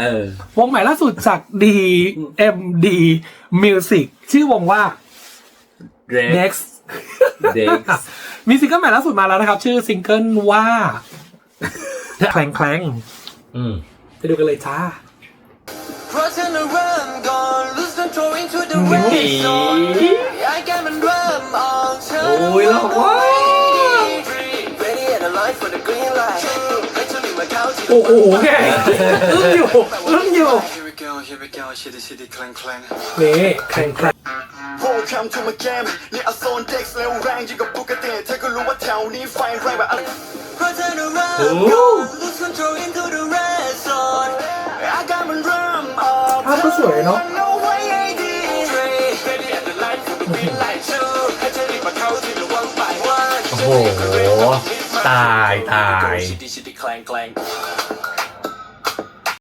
เออ วงใหม่ล่าสุดจาก DMD Music ชื่อวงว่า Rex Dex Dex มีซิงเกิลใหม่ล่าสุดมาแล้วนะครับ ชื่อซิงเกิลว่าแคลงแคลงอืมไปดูกันเลยจ้าเพราะฉันน่ะเริ่มก่อน lose control into the race zone ไอ้แกมันเริ่มออกฉันโอ้ยหล่อว่ะ โอ้โหแกอึ้งอยู่อึ้งอยู่ Here we go here we go shitty shitty clang clang นี่แคลงแคลง Welcome to my game นี่อาโซนเด็กเร็วแรงยิ่งกับปกติเธอก็รู้ว่าแถวนี้ไฟแรงแบบอะไร lose control into the red zone อาการมันเริ่มออกภาพก็สวยเนาะ No way AD Baby and the light for the green light too ให้เธอรีบมาเข้าที่ระวังไปว่า โอ้โห ตายตายติชิ